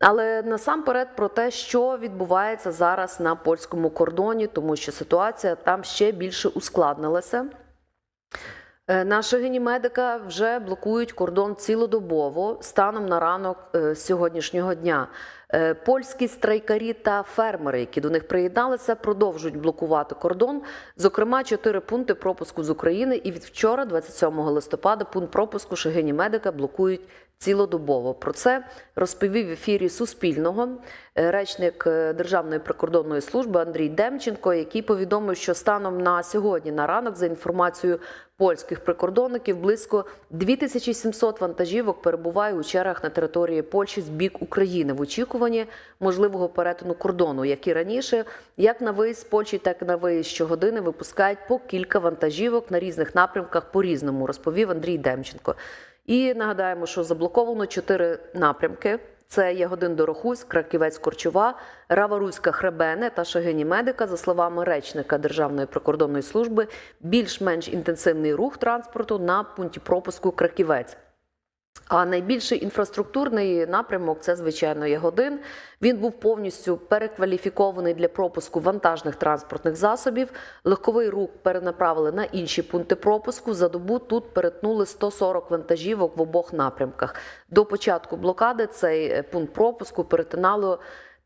Але насамперед про те, що відбувається зараз на польському кордоні, тому що ситуація там ще більше ускладнилася. Е, Наші генімедика вже блокують кордон цілодобово станом на ранок е, сьогоднішнього дня. Е, Польські страйкарі та фермери, які до них приєдналися, продовжують блокувати кордон. Зокрема, чотири пункти пропуску з України. І від вчора, 27 листопада, пункт пропуску Шегині Медика блокують цілодобово. Про це розповів в ефірі Суспільного е, речник е, Державної прикордонної служби Андрій Демченко, який повідомив, що станом на сьогодні на ранок, за інформацією польських прикордонників, близько 2700 вантажівок перебуває у чергах на території Польщі з бік України в очікуванні можливого перетину кордону, як і раніше, як на виїзд з Польщі, так і на виїзд щогодини випускають по кілька вантажівок на різних напрямках по різному, розповів Андрій Демченко. І нагадаємо, що заблоковано чотири напрямки. Це Ягодин Дорохусь, Краківець Корчова, Раваруська Хребене та Шагині Медика. За словами речника Державної прикордонної служби, більш-менш інтенсивний рух транспорту на пункті пропуску Краківець. А найбільший інфраструктурний напрямок це звичайно Ягодин. Він був повністю перекваліфікований для пропуску вантажних транспортних засобів. Легковий рух перенаправили на інші пункти пропуску. За добу тут перетнули 140 вантажівок в обох напрямках. До початку блокади цей е, пункт пропуску перетинало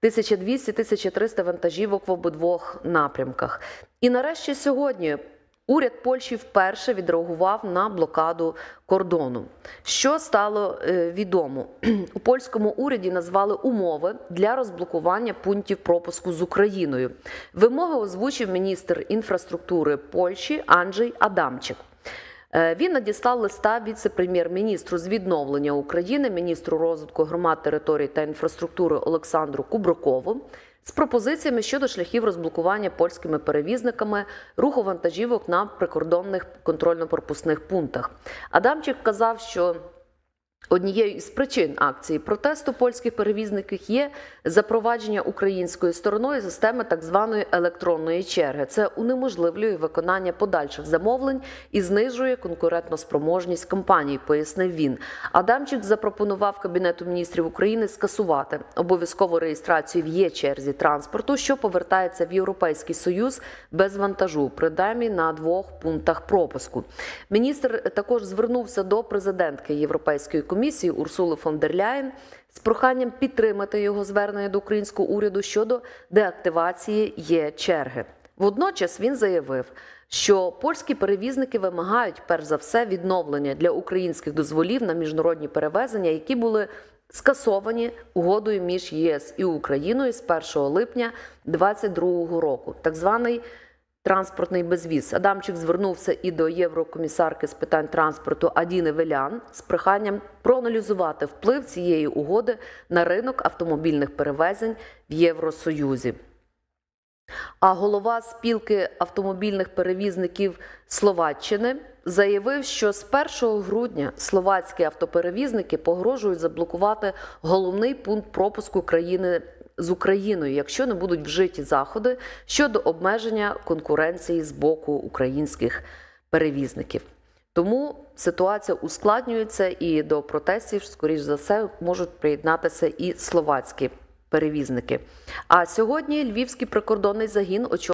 1200-1300 вантажівок в обидвох напрямках. І нарешті сьогодні уряд Польщі вперше відреагував на блокаду кордону. Що стало е, відомо? У польському уряді назвали умови для розблокування пунктів пропуску з Україною. Вимоги озвучив міністр інфраструктури Польщі Анджей Адамчик. Е, Він надіслав листа віце-прем'єр-міністру з відновлення України, міністру розвитку громад, територій та інфраструктури Олександру Кубрукову з пропозиціями щодо шляхів розблокування польськими перевізниками руху вантажівок на прикордонних контрольно-пропускних пунктах. Адамчик казав, що Однією із причин акції протесту польських перевізників є запровадження українською стороною системи так званої електронної черги. Це унеможливлює виконання подальших замовлень і знижує конкурентноспроможність компаній, пояснив він. Адамчик запропонував Кабінету міністрів України скасувати обов'язкову реєстрацію в є-черзі транспорту, що повертається в Європейський Союз без вантажу, принаймні на двох пунктах пропуску. Міністр також звернувся до президентки Європейської комісії Урсули фон дер Ляєн з проханням підтримати його звернення до українського уряду щодо деактивації є черги. Водночас він заявив, що польські перевізники вимагають перш за все відновлення для українських дозволів на міжнародні перевезення, які були скасовані угодою між ЄС і Україною з 1 липня 2022 року, так званий транспортний безвіз. Адамчик звернувся і до єврокомісарки з питань транспорту Адіни Велян з проханням проаналізувати вплив цієї угоди на ринок автомобільних перевезень в Євросоюзі. А голова спілки автомобільних перевізників Словаччини заявив, що з 1 грудня словацькі автоперевізники погрожують заблокувати головний пункт пропуску країни з Україною, якщо не будуть вжиті заходи щодо обмеження конкуренції з боку українських перевізників. Тому ситуація ускладнюється і до протестів, скоріш за все, можуть приєднатися і словацькі перевізники. А сьогодні львівський прикордонний загін очолює